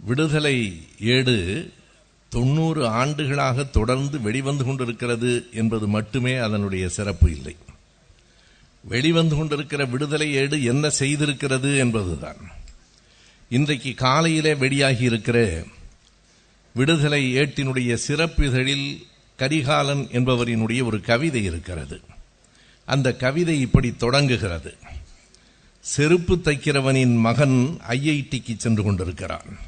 விடுதலை ஏடு தொண்ணூறு ஆண்டுகளாக தொடர்ந்து வெளிவந்து கொண்டிருக்கிறது என்பது மட்டுமே அதனுடைய சிறப்பு இல்லை. வெளிவந்து கொண்டிருக்கிற விடுதலை ஏடு என்ன செய்திருக்கிறது என்பதுதான். இன்றைக்கு காலையிலே வெளியாகி இருக்கிற விடுதலை ஏட்டினுடைய சிறப்பிதழில் கரிகாலன் என்பவரினுடைய ஒரு கவிதை இருக்கிறது. அந்த கவிதை இப்படி தொடங்குகிறது. செருப்பு தைக்கிறவனின் மகன் ஐஐடிக்கு சென்று கொண்டிருக்கிறான்.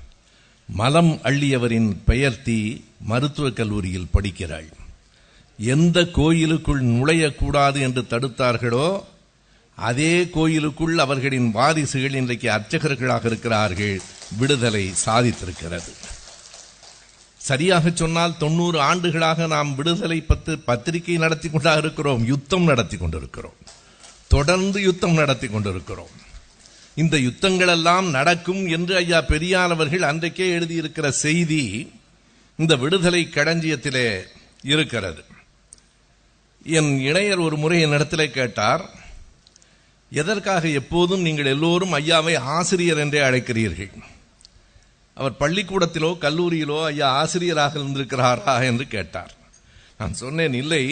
மலம் அள்ளியவரின் பெயர்த்தி மருத்துவக் கல்லூரியில் படிக்கிறாள். எந்த கோயிலுக்குள் நுழையக்கூடாது என்று தடுத்தார்களோ அதே கோயிலுக்குள் அவர்களின் வாரிசுகள் இன்றைக்கு அர்ச்சகர்களாக இருக்கிறார்கள் விடுதலை சாதித்திருக்கிறது. சரியாக சொன்னால் தொண்ணூறு ஆண்டுகளாக நாம் விடுதலை பத்து பத்திரிகை நடத்தி கொண்டாக இருக்கிறோம் யுத்தம் நடத்தி கொண்டிருக்கிறோம். தொடர்ந்து யுத்தம் நடத்தி கொண்டிருக்கிறோம். இந்த யுத்தங்கள் எல்லாம் நடக்கும் என்று ஐயா பெரியார் அவர்கள் அன்றைக்கே எழுதியிருக்கிற செய்தி இந்த விடுதலை களஞ்சியத்திலே இருக்கிறது. என் இணையர் ஒரு முறை என்னிடத்திலே கேட்டார் எதற்காக எப்போதும் நீங்கள் எல்லோரும் ஐயாவை ஆசிரியர் என்றே அழைக்கிறீர்கள்? அவர் பள்ளிக்கூடத்திலோ கல்லூரியிலோ ஐயா ஆசிரியராக இருந்திருக்கிறாரா? என்று கேட்டார். நான் சொன்னேன் இல்லை.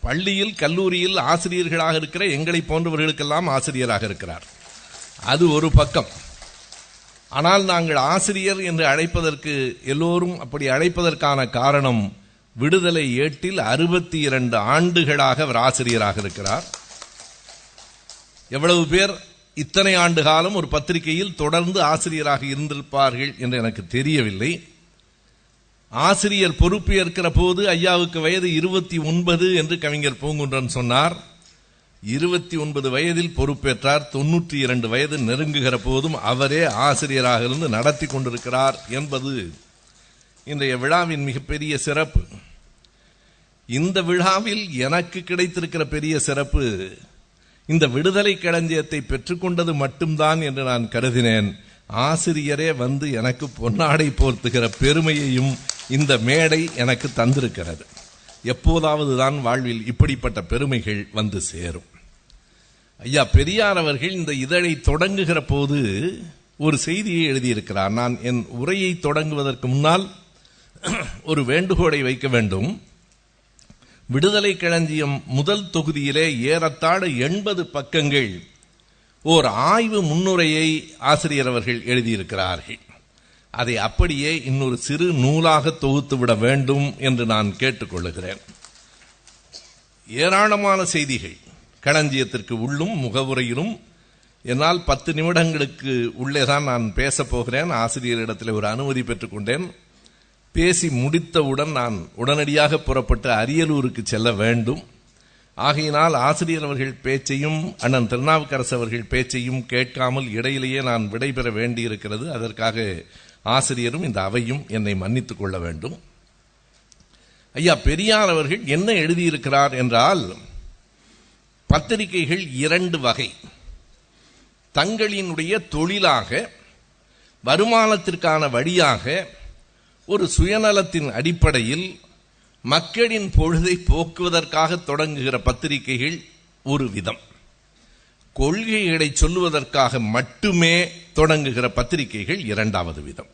பள்ளியில் கல்லூரியில் ஆசிரியர்களாக இருக்கிற எங்களை போன்றவர்களுக்கெல்லாம் ஆசிரியராக இருக்கிறார். அது ஒரு பக்கம். ஆனால் நாங்கள் ஆசிரியர் என்று அழைப்பதற்கு எல்லோரும் அப்படி அழைப்பதற்கான காரணம் விடுதலை ஏட்டில் அறுபத்தி இரண்டு ஆண்டுகளாக அவர் ஆசிரியராக இருக்கிறார். எவ்வளவு பேர் இத்தனை ஆண்டு காலம் ஒரு பத்திரிகையில் தொடர்ந்து ஆசிரியராக இருந்திருப்பார்கள் என்று எனக்கு தெரியவில்லை. ஆசிரியர் பொறுப்பு ஏற்கிற போது ஐயாவுக்கு வயது இருபத்தி ஒன்பது என்று கவிஞர் பூங்குன்றன் சொன்னார். இருபத்தி ஒன்பது வயதில் பொறுப்பேற்றார் தொன்னூற்றி இரண்டு வயது நெருங்குகிற போதும் அவரே ஆசிரியராக இருந்து நடத்தி கொண்டிருக்கிறார் என்பது இன்றைய விழாவின் மிகப்பெரிய சிறப்பு. இந்த விழாவில் எனக்கு கிடைத்திருக்கிற பெரிய சிறப்பு இந்த விடுதலை களஞ்சியத்தை பெற்றுக்கொண்டது மட்டும்தான் என்று நான் கருதினேன். ஆசிரியரே வந்து எனக்கு பொன்னாடை போர்த்துகிற பெருமையையும் இந்த மேடை எனக்கு தந்திருக்கிறது. எப்போதாவது தான் வாழ்வில் இப்படிப்பட்ட பெருமைகள் வந்து சேரும். ஐயா பெரியார் அவர்கள் இந்த இதழை தொடங்குகிற போது ஒரு செய்தியை எழுதியிருக்கிறார். நான் என் உரையை தொடங்குவதற்கு முன்னால் ஒரு வேண்டுகோளை வைக்க வேண்டும். விடுதலை களஞ்சியம் முதல் தொகுதியிலே ஏறத்தாழ எண்பது பக்கங்கள் ஓர் ஆய்வு முன்னுரையை ஆசிரியர் அவர்கள் எழுதியிருக்கிறார்கள். அதை அப்படியே இன்னொரு சிறு நூலாக தொகுத்து விட வேண்டும் என்று நான் கேட்டுக்கொள்ளுகிறேன். ஏராளமான செய்திகள். களஞ்சியத்திற்கு உள்ளும் முகவுரையிலும் என்னால் பத்து நிமிடங்களுக்கு உள்ளே தான் நான் பேசப் போகிறேன். ஆசிரியரிடத்தில் ஒரு அனுமதி பெற்றுக்கொண்டேன் பேசி முடித்தவுடன் நான் உடனடியாக புறப்பட்டு அரியலூருக்கு செல்ல வேண்டும். ஆகையினால் ஆசிரியர் அவர்கள் பேச்சையும் அண்ணன் திருநாவுக்கரசு அவர்கள் பேச்சையும் கேட்காமல் இடையிலேயே நான் விடைபெற வேண்டியிருக்கிறது. அதற்காக ஆசிரியரும் இந்த அவையும் என்னை மன்னித்துக் கொள்ள வேண்டும். ஐயா பெரியார் அவர்கள் என்ன எழுதியிருக்கிறார் என்றால் பத்திரிகைகள் இரண்டு வகை. தங்களினுடைய தொழிலாக வருமானத்திற்கான வழியாக ஒரு சுயநலத்தின் அடிப்படையில் மக்களின் பொழுதை போக்குவதற்காக தொடங்குகிற பத்திரிகைகள் ஒரு விதம். கொள்கைகளை சொல்லுவதற்காக மட்டுமே தொடங்குகிற பத்திரிகைகள் இரண்டாவது விதம்.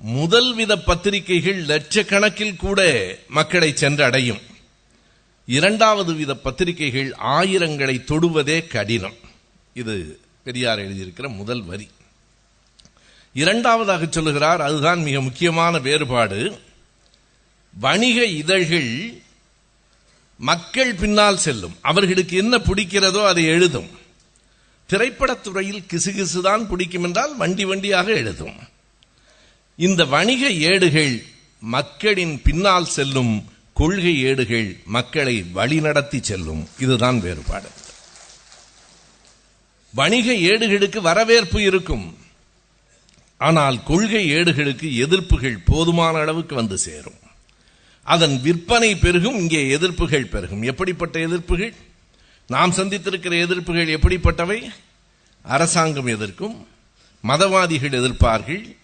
முதல் வித பத்திரிகைகள் லட்சக்கணக்கில் கூட மக்களை சென்றடையும். இரண்டாவது வித பத்திரிகைகள் ஆயிரங்களை தொடுவதே கடினம். இது பெரியார் எழுதியிருக்கிற முதல் வரி. இரண்டாவதாக சொல்லுகிறார் அதுதான் மிக முக்கியமான வேறுபாடு. வணிக இதழ்கள் மக்கள் பின்னால் செல்லும். அவர்களுக்கு என்ன பிடிக்கிறதோ அதை எழுதும். திரைப்படத்துறையில் கிசுகிசுதான் பிடிக்கும் என்றால் வண்டி வண்டியாக எழுதும். இந்த வணிக ஏடுகள் மக்களின் பின்னால் செல்லும் கொள்கை ஏடுகள் மக்களை வழிநடத்தி செல்லும். இதுதான் வேறுபாடு. வணிக ஏடுகளுக்கு வரவேற்பு இருக்கும். ஆனால் கொள்கை ஏடுகளுக்கு எதிர்ப்புகள் போதுமான அளவுக்கு வந்து சேரும். அதன் விற்பனை பெருகும் இங்கே எதிர்ப்புகள் பெருகும். எப்படிப்பட்ட எதிர்ப்புகள்? நாம் சந்தித்திருக்கிற எதிர்ப்புகள் எப்படிப்பட்டவை? அரசாங்கம் எதிர்க்கும் மதவாதிகள் எதிர்ப்பார்கள்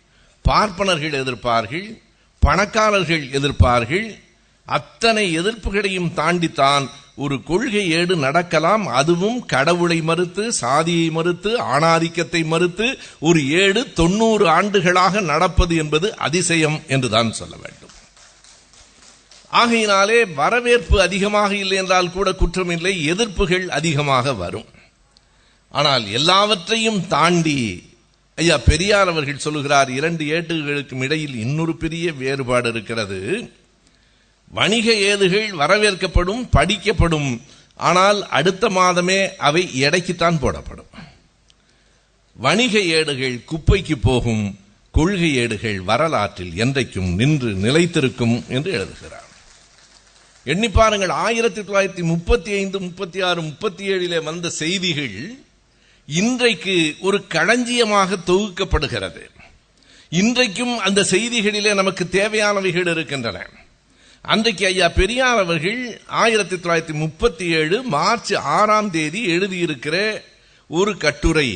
பார்ப்பனர்கள் எதிர்ப்பார்கள் பணக்காரர்கள் எதிர்ப்பார்கள் அத்தனை எதிர்ப்புகளையும் தாண்டித்தான் ஒரு கொள்கை ஏடு நடக்கலாம். அதுவும் கடவுளை மறுத்து சாதியை மறுத்து ஆணாதிக்கத்தை மறுத்து ஒரு ஏடு தொண்ணூறு ஆண்டுகளாக நடப்பது என்பது அதிசயம் என்றுதான் சொல்ல வேண்டும். ஆகையினாலே வரவேற்பு அதிகமாக இல்லை என்றால் கூட குற்றமில்லை எதிர்ப்புகள் அதிகமாக வரும். ஆனால் எல்லாவற்றையும் தாண்டி ஐயா பெரியார் அவர்கள் சொல்லுகிறார் இரண்டு ஏட்டுகளுக்கும் இடையில் இன்னொரு பெரிய வேறுபாடு இருக்கிறது. வணிக ஏதுகள் வரவேற்கப்படும் படிக்கப்படும். ஆனால் அடுத்த மாதமே அவை எடைக்குத்தான் போடப்படும். வணிக ஏடுகள் குப்பைக்கு போகும் கொள்கை ஏடுகள் வரலாற்றில் என்றைக்கும் நின்று நிலைத்திருக்கும் என்று எழுதுகிறார். எண்ணி பாருங்கள் ஆயிரத்தி தொள்ளாயிரத்தி முப்பத்தி ஐந்து முப்பத்தி ஆறு முப்பத்தி ஏழிலே வந்த செய்திகள் இன்றைக்கு ஒரு களஞ்சியமாக தொகுக்கப்படுகிறது. இன்றைக்கும் அந்த செய்திகளிலே நமக்கு தேவையானவைகள் இருக்கின்றன. அன்றைக்கு ஐயா பெரியார் அவர்கள் ஆயிரத்தி தொள்ளாயிரத்தி முப்பத்தி ஏழு மார்ச் ஆறாம் தேதி எழுதியிருக்கிற ஒரு கட்டுரை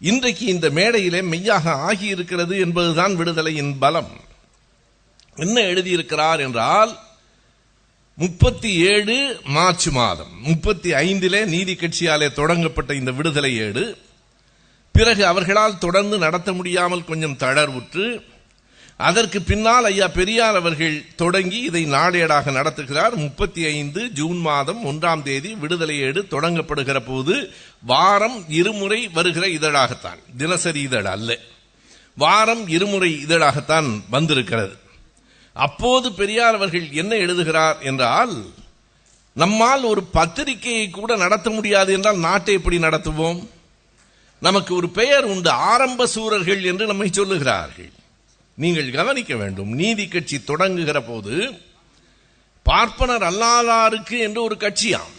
இன்றைக்கு இந்த மேடையிலே மெய்யாக ஆகியிருக்கிறது என்பதுதான் விடுதலையின் பலம். என்ன எழுதியிருக்கிறார் என்றால் முப்பத்தி ஏழு மார்ச் மாதம் முப்பத்தி ஐந்திலே நீதி கட்சியாலே தொடங்கப்பட்ட இந்த விடுதலை ஏடு பிறகு அவர்களால் தொடர்ந்து நடத்த முடியாமல் கொஞ்சம் தளர்வுற்று அதற்கு பின்னால் ஐயா பெரியார் அவர்கள் தொடங்கி இதை நாளேடாக நடத்துகிறார். முப்பத்தி ஐந்து ஜூன் மாதம் ஒன்றாம் தேதி விடுதலை ஏடு தொடங்கப்படுகிற போது வாரம் இருமுறை வருகிற இதழாகத்தான். தினசரி இதழ் அல்ல. வாரம் இருமுறை இதழாகத்தான் வந்திருக்கிறது. அப்போது பெரியார் அவர்கள் என்ன எழுதுகிறார் என்றால் நம்மால் ஒரு பத்திரிகையை கூட நடத்த முடியாது என்றால் நாட்டை எப்படி நடத்துவோம்? நமக்கு ஒரு பெயர் உண்டு ஆரம்ப சூரர்கள் என்று நம்மை சொல்லுகிறார்கள். நீங்கள் கவனிக்க வேண்டும். நீதி கட்சி தொடங்குகிற போது பார்ப்பனர் அல்லாதாருக்கு என்று ஒரு கட்சியாம்.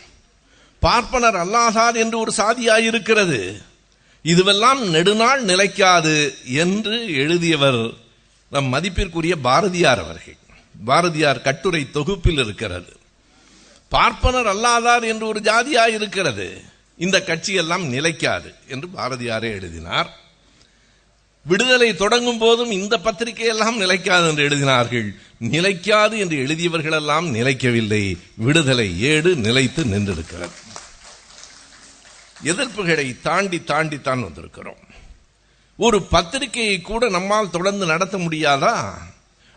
பார்ப்பனர் அல்லாதார் என்று ஒரு சாதியாய் இருக்கிறது. இதுவெல்லாம் நெடுநாள் நிலைக்காது என்று எழுதியவர் நம் மதிப்பிற்குரிய பாரதியார் அவர்கள். பாரதியார் கட்டுரை தொகுப்பில் இருக்கிறது. பார்ப்பனர் அல்லாதார் என்று ஒரு ஜாதியாய் இருக்கிறது. இந்த கட்சியெல்லாம் நிலைக்காது என்று பாரதியாரே எழுதினார். விடுதலை தொடங்கும் போதும் இந்த பத்திரிகை எல்லாம் நிலைக்காது என்று எழுதினார்கள். நிலைக்காது என்று எழுதியவர்கள் எல்லாம் நிலைக்கவில்லை. விடுதலை ஏடு நிலைத்து நின்றிருக்கிறது. எதிர்ப்புகளை தாண்டி தாண்டித்தான் வந்திருக்கிறோம். ஒரு பத்திரிகையை கூட நம்மால் தொடர்ந்து நடத்த முடியாதா?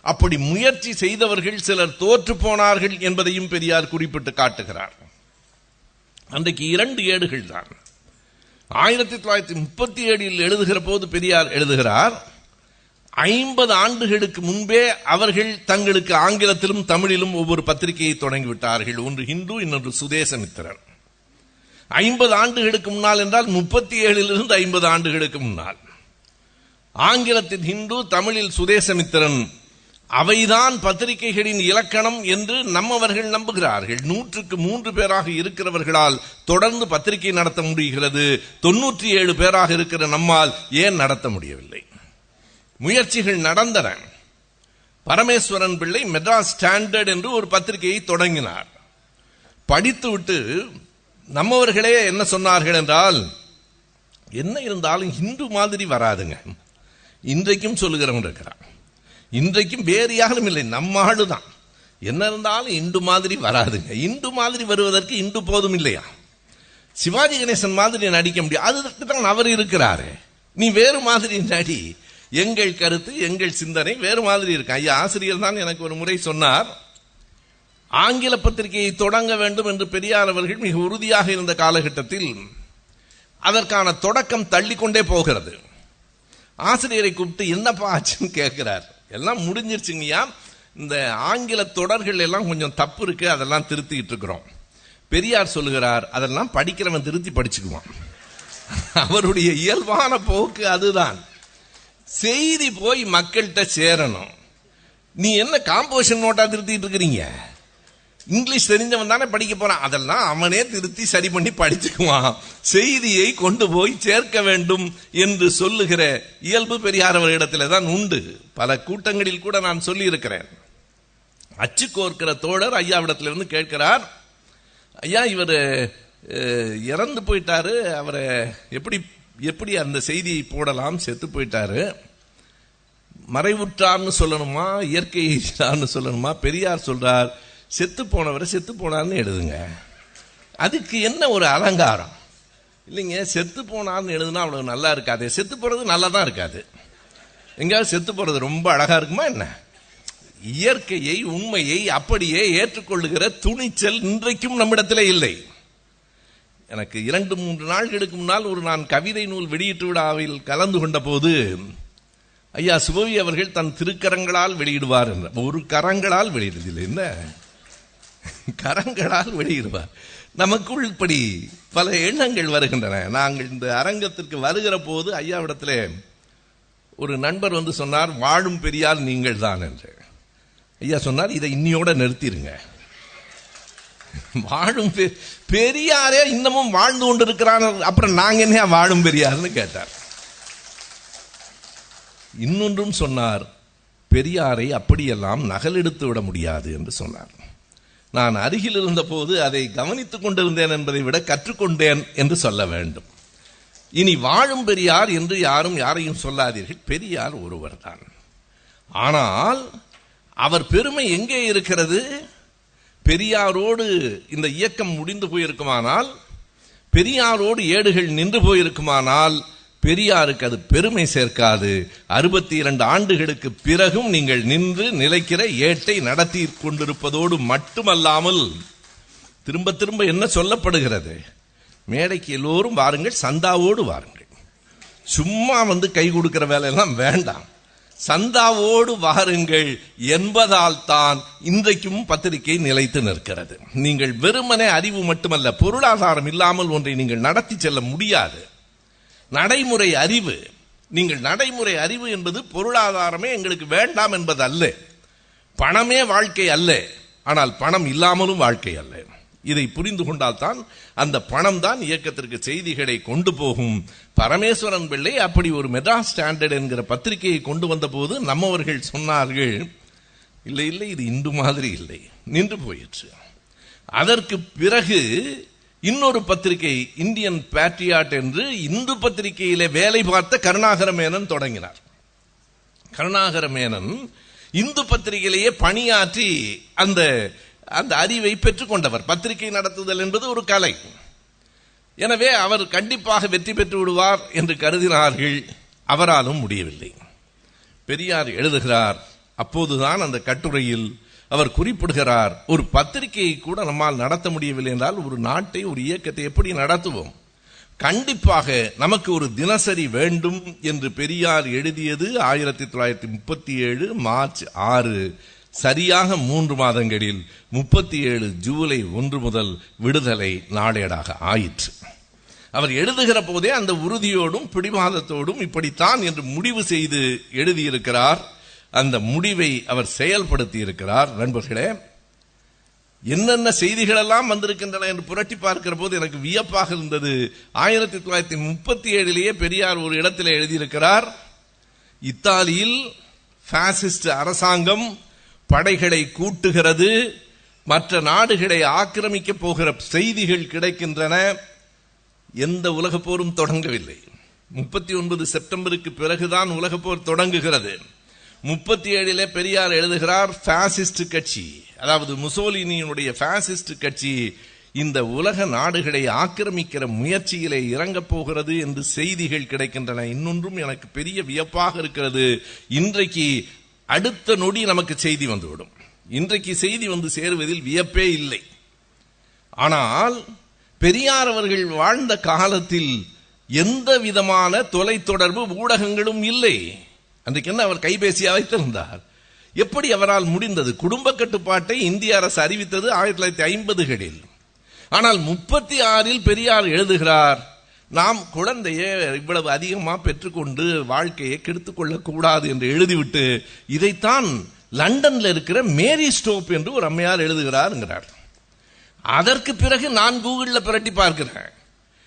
அப்படி முயற்சி செய்தவர்கள் சிலர் தோற்று போனார்கள் என்பதையும் பெரியார் குறிப்பிட்டு காட்டுகிறார். அன்றைக்கு இரண்டு ஏடுகள் தான். ஆயிரத்தி தொள்ளாயிரத்தி முப்பத்தி ஏழில் எழுதுகிற போது பெரியார் எழுதுகிறார் ஐம்பது ஆண்டுகளுக்கு முன்பே அவர்கள் தங்களுக்கு ஆங்கிலத்திலும் தமிழிலும் ஒவ்வொரு பத்திரிகையை தொடங்கிவிட்டார்கள். ஒன்று ஹிந்து இன்னொன்று சுதேசமித்திரன் ஐம்பது ஆண்டுகளுக்கு முன்னால் என்றால் முப்பத்தி ஏழிலிருந்து ஐம்பது ஆண்டுகளுக்கு முன்னால். ஆங்கிலத்தில் ஹிந்து தமிழில் சுதேசமித்திரன் அவைதான் பத்திரிகைகளின் இலக்கணம் என்று நம்மவர்கள் நம்புகிறார்கள். நூற்றுக்கு மூன்று பேராக இருக்கிறவர்களால் தொடர்ந்து பத்திரிகை நடத்த முடிகிறது. தொன்னூற்றி ஏழு பேராக இருக்கிற நம்மால் ஏன் நடத்த முடியவில்லை? முயற்சிகள் நடந்தன. பரமேஸ்வரன் பிள்ளை மெட்ராஸ் ஸ்டாண்டர்ட் என்று ஒரு பத்திரிகையை தொடங்கினார். படித்துவிட்டு நம்மவர்களே என்ன சொன்னார்கள் என்றால் என்ன இருந்தாலும் இந்து மாதிரி வராதுங்க. இன்றைக்கும் சொல்லுகிறவங்க இருக்கிறான். இன்றைக்கும் வேறு யாரும் இல்லை நம்ம ஆளு தான். என்ன இருந்தாலும் இண்டு மாதிரி வராதுங்க. இண்டு மாதிரி வருவதற்கு இண்டு போதும் இல்லையா? சிவாஜி கணேசன் மாதிரி நடிக்க முடியும். அதுக்கு தான் அவர் இருக்கிறாரு. நீ வேறு மாதிரி நடி. எங்கள் கருத்து எங்கள் சிந்தனை வேறு மாதிரி இருக்கு. ஐயா ஆசிரியர் தான் எனக்கு ஒரு முறை சொன்னார். ஆங்கில பத்திரிகையை தொடங்க வேண்டும் என்று பெரியார் அவர்கள் மிக உறுதியாக இருந்த காலகட்டத்தில் அதற்கான தொடக்கம் தள்ளிக்கொண்டே போகிறது. ஆசிரியரை கூப்பிட்டு என்னப்பா ஆச்சுன்னு கேட்கிறார். எல்லாம் முடிஞ்சிருச்சுங்கய்யா. இந்த ஆங்கில தொடர்கள் எல்லாம் கொஞ்சம் தப்பு இருக்கு அதெல்லாம் திருத்திக்கிட்டு இருக்கிறோம். பெரியார் சொல்லுகிறார் அதெல்லாம் படிக்கிறவன் திருத்தி படிச்சுக்குவான். அவருடைய இயல்பான போக்கு அதுதான். செய்தி போய் மக்கள்கிட்ட சேரணும். நீ என்ன காம்போசிஷன் நோட்டா திருத்திட்டு இருக்கிறீங்க? இங்கிலீஷ் தெரிஞ்சவன் தானே படிக்க போறான். அதெல்லாம் அவனே திருத்தி சரி பண்ணி படிச்சுக்குவான். செய்தியை கொண்டு போய் சேர்க்க வேண்டும் என்று சொல்லுகிற இயல்பு பெரியார் அவரிடத்துல தான் உண்டு. பல கூட்டங்களில் கூட நான் சொல்லி இருக்கிறேன் அச்சு கோர்க்கிற தோழர் ஐயாவிடத்துல இருந்து கேட்கிறார் ஐயா இவர் இறந்து போயிட்டாரு. அவரை எப்படி எப்படி அந்த செய்தியை போடலாம்? செத்து போயிட்டாரு. மறைவுற்றார்னு சொல்லணுமா? இயற்கையார்னு சொல்லணுமா? பெரியார் சொல்றார் செத்து போனவரை செத்து போனார்னு எழுதுங்க. அதுக்கு என்ன ஒரு அலங்காரம்? இல்லைங்க செத்து போனார்னு எழுதுனா அவ்வளவு நல்லா இருக்காது. செத்து போகிறது நல்லா தான் இருக்காது. எங்கேயாவது செத்து போகிறது ரொம்ப அழகாக இருக்குமா என்ன? இயற்கையை உண்மையை அப்படியே ஏற்றுக்கொள்ளுகிற துணிச்சல் இன்றைக்கும் நம்மிடத்தில் இல்லை. எனக்கு இரண்டு மூன்று நாட்களுக்கு முன்னால் ஒரு நான் கவிதை நூல் வெளியீட்டு விழாவில் கலந்து கொண்ட போது ஐயா சுபவி அவர்கள் தன் திருக்கரங்களால் வெளியிடுவார் என்ற ஒரு கரங்களால் வெளியிடுதில்லை என்ன? கரங்களால் வெளியிடுவார் நமக்குள் இப்படி பல எண்ணங்கள் வருகின்றன. நாங்கள் இந்த அரங்கத்திற்கு வருகிற போது ஐயாவிடத்தில் ஒரு நண்பர் வந்து சொன்னார் வாழும் பெரியார் நீங்கள் தான் என்று. ஐயா சொன்னார் இதை இன்னியோட நிறுத்திடுங்க வாழும் பெ- பெரியாரே இன்னமும் வாழ்ந்து கொண்டிருக்கிறான் அப்புறம் நாங்க என்ன வாழும் பெரியார்னு கேட்டார். இன்னொன்றும் சொன்னார் பெரியாரை அப்படியெல்லாம் நகலெடுத்து விட முடியாது என்று சொன்னார். நான் அருகில் இருந்தபோது அதை கவனித்துக் கொண்டிருந்தேன் என்பதை விட கற்றுக்கொண்டேன் என்று சொல்ல வேண்டும். இனி வாழும் பெரியார் என்று யாரும் யாரையும் சொல்லாதீர்கள். பெரியார் ஒருவர்தான். ஆனால் அவர் பெருமை எங்கே இருக்கிறது? பெரியாரோடு இந்த இயக்கம் முடிந்து போயிருக்குமானால் பெரியாரோடு ஏடுகள் நின்று போயிருக்குமானால் பெரியாருக்கு அது பெருமை சேர்க்காது. அறுபத்தி இரண்டு ஆண்டுகளுக்கு பிறகும் நீங்கள் நின்று நிலைக்கிற ஏட்டை நடத்தி கொண்டிருப்பதோடு மட்டுமல்லாமல் திரும்ப திரும்ப என்ன சொல்லப்படுகிறது? மேடைக்கு எல்லோரும் வாருங்கள் சந்தாவோடு வாருங்கள். சும்மா வந்து கை கொடுக்கிற வேலையெல்லாம் வேண்டாம். சந்தாவோடு வாருங்கள் என்பதால் தான் இன்றைக்கும் பத்திரிகை நிலைத்து நிற்கிறது. நீங்கள் வெறுமனே அறிவு மட்டுமல்ல பொருளாதாரம் இல்லாமல் ஒன்றை நீங்கள் நடத்தி செல்ல முடியாது. நடைமுறை அறிவு. நீங்கள் நடைமுறை அறிவு என்பது பொருளாதாரமே எங்களுக்கு வேண்டாம் என்பது அல்ல பணமே வாழ்க்கை அல்ல. ஆனால் பணம் இல்லாமலும் வாழ்க்கை அல்ல. இதை புரிந்து கொண்டால்தான் அந்த பணம் தான் இயக்கத்திற்கு செய்திகளை கொண்டு போகும். பரமேஸ்வரன் பிள்ளை அப்படி ஒரு மெட்ராஸ் ஸ்டாண்டர்ட் என்கிற பத்திரிகையை கொண்டு வந்த போது நம்மவர்கள் சொன்னார்கள் இல்லை இல்லை இது இன்று மாதிரி இல்லை. நின்று போயிற்று. அதற்கு பிறகு இன்னொரு பத்திரிகை இந்தியன் பேட்ரியாட் என்று இந்து பத்திரிகையிலே வேலை பார்த்த கருணாகர மேனன் தொடங்கினார். கருணாகர மேனன் இந்து பத்திரிகையிலேயே பணியாற்றி அந்த அந்த அறிவை பெற்றுக்கொண்டவர் பத்திரிகை நடத்துதல் என்பது ஒரு கலை. எனவே அவர் கண்டிப்பாக வெற்றி பெற்று விடுவார் என்று கருதினார்கள். அவராலும் முடியவில்லை. பெரியார் எழுதுகிறார் அப்போதுதான் அந்த கட்டுரையில் அவர் குறிப்பிடுகிறார் ஒரு பத்திரிகையை கூட நம்மால் நடத்த முடியவில்லை என்றால் ஒரு நாட்டை ஒரு இயக்கத்தை எப்படி நடத்துவோம்? கண்டிப்பாக நமக்கு ஒரு தினசரி வேண்டும் என்று பெரியார் எழுதியது ஆயிரத்தி தொள்ளாயிரத்தி முப்பத்தி ஏழு மார்ச் ஆறு. சரியாக மூன்று மாதங்களில் முப்பத்தி ஏழு ஜூலை ஒன்று முதல் விடுதலை நாளேடாக ஆயிற்று. அவர் எழுதுகிற போதே அந்த உறுதியோடும் பிடிவாதத்தோடும் இப்படித்தான் என்று முடிவு செய்து எழுதியிருக்கிறார். அந்த முடிவை அவர் செயல்படுத்தி இருக்கிறார் நண்பர்களே என்னென்ன செய்திகள் எல்லாம் வந்திருக்கின்றன என்று புரட்டி பார்க்கிற போது எனக்கு வியப்பாக இருந்தது. ஆயிரத்தி தொள்ளாயிரத்தி முப்பத்தி ஏழிலேயே பெரியார் ஒரு இடத்தில் எழுதியிருக்கிறார் இத்தாலியில் பாசிஸ்ட் அரசாங்கம் படைகளை கூட்டுகிறது மற்ற நாடுகளை ஆக்கிரமிக்க போகிற செய்திகள் கிடைக்கின்றன. எந்த உலகப்போரும் தொடங்கவில்லை. முப்பத்தி ஒன்பது செப்டம்பருக்கு பிறகுதான் உலகப் போர் தொடங்குகிறது. முப்பத்தி ஏழிலே பெரியார் எழுதுகிறார் பாசிஸ்ட் கட்சி அதாவது முசோலினியினுடைய பாசிஸ்ட் கட்சி இந்த உலக நாடுகளை ஆக்கிரமிக்கிற முயற்சியிலே இறங்கப் போகிறது என்று செய்திகள் கிடைக்கின்றன. இன்னொன்றும் எனக்கு பெரிய வியப்பாக இருக்கிறது. இன்றைக்கு அடுத்த நொடி நமக்கு செய்தி வந்துவிடும். இன்றைக்கு செய்தி வந்து சேருவதில் வியப்பே இல்லை. ஆனால் பெரியார் அவர்கள் வாழ்ந்த காலத்தில் எந்த விதமான தொலைத்தொடர்பு ஊடகங்களும் இல்லை. அன்றைக்கு என்ன அவர் கைபேசியா வைத்திருந்தார். எப்படி அவரால் முடிந்தது? குடும்ப கட்டுப்பாட்டை இந்திய அரசு அறிவித்தது ஆயிரத்தி தொள்ளாயிரத்தி ஐம்பதுகளில். ஆனால் முப்பத்தி ஆறில் பெரியார் எழுதுகிறார் நாம் குழந்தையை இவ்வளவு அதிகமாக பெற்றுக்கொண்டு வாழ்க்கையை கெடுத்துக் கொள்ளக்கூடாது என்று எழுதிவிட்டு இதைத்தான் லண்டனில் இருக்கிற மேரி ஸ்டோப் என்று ஒரு அம்மையார் எழுதுகிறார் அதற்கு பிறகு நான் கூகுளில் பிரட்டி பார்க்கிறேன்.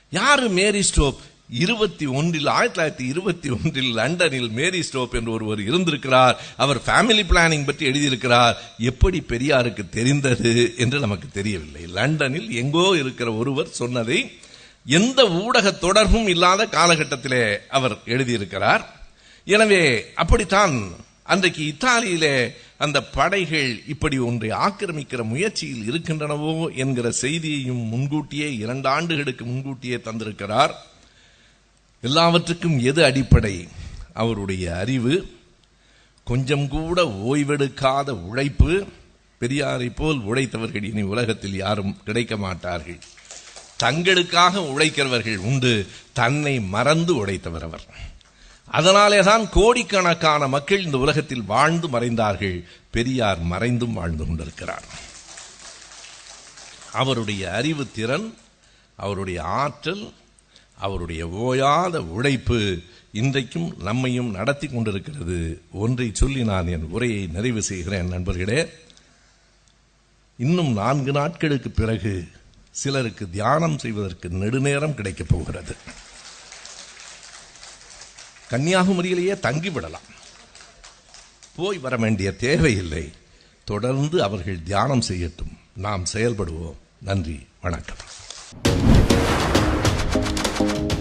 யாரு மேரி ஸ்டோப்? இருபத்தி ஒன்றில் ஆயிரத்தி தொள்ளாயிரத்தி இருபத்தி ஒன்றில் லண்டனில் மேரி ஸ்டோப் என்று ஒருவர் இருந்திருக்கிறார். அவர் ஃபேமிலி பிளானிங் பற்றி எழுதியிருக்கிறார். எப்படி பெரியாருக்கு தெரிந்தது என்று நமக்கு தெரியவில்லை. லண்டனில் எங்கோ இருக்கிற ஒருவர் சொன்னதை எந்த ஊடக தொடர்பும் இல்லாத காலகட்டத்திலே அவர் எழுதியிருக்கிறார். எனவே அப்படித்தான் அன்றைக்கு இத்தாலியிலே அந்த படைகள் இப்படி ஒன்றை ஆக்கிரமிக்கிற முயற்சியில் இருக்கின்றனவோ என்கிற செய்தியையும் முன்கூட்டியே இரண்டு ஆண்டுகளுக்கு முன்கூட்டியே தந்திருக்கிறார். எல்லாவற்றுக்கும் எது அடிப்படை? அவருடைய அறிவு கொஞ்சம் கூட ஓய்வெடுக்காத உழைப்பு பெரியாரை போல் உழைத்தவர்கள் இனி உலகத்தில் யாரும் கிடைக்க மாட்டார்கள். தங்களுக்காக உழைக்கிறவர்கள் உண்டு தன்னை மறந்து உழைத்தவர் அவர். அதனாலே தான் கோடிக்கணக்கான மக்கள் இந்த உலகத்தில் வாழ்ந்து மறைந்தார்கள் பெரியார் மறைந்தும் வாழ்ந்து கொண்டிருக்கிறார். அவருடைய அறிவு திறன் அவருடைய ஆற்றல் அவருடைய ஓயாத உழைப்பு இன்றைக்கும் நம்மையும் நடத்தி கொண்டிருக்கிறது. ஒன்றை சொல்லி நான் என் உரையை நிறைவு செய்கிறேன் நண்பர்களே. இன்னும் நான்கு நாட்களுக்கு பிறகு சிலருக்கு தியானம் செய்வதற்கு நெடுநேரம் கிடைக்கப் போகிறது. கன்னியாகுமரியிலேயே தங்கிவிடலாம் போய் வர வேண்டிய தேவையில்லை. தொடர்ந்து அவர்கள் தியானம் செய்யட்டும். நாம் செயல்படுவோம். நன்றி. வணக்கம். you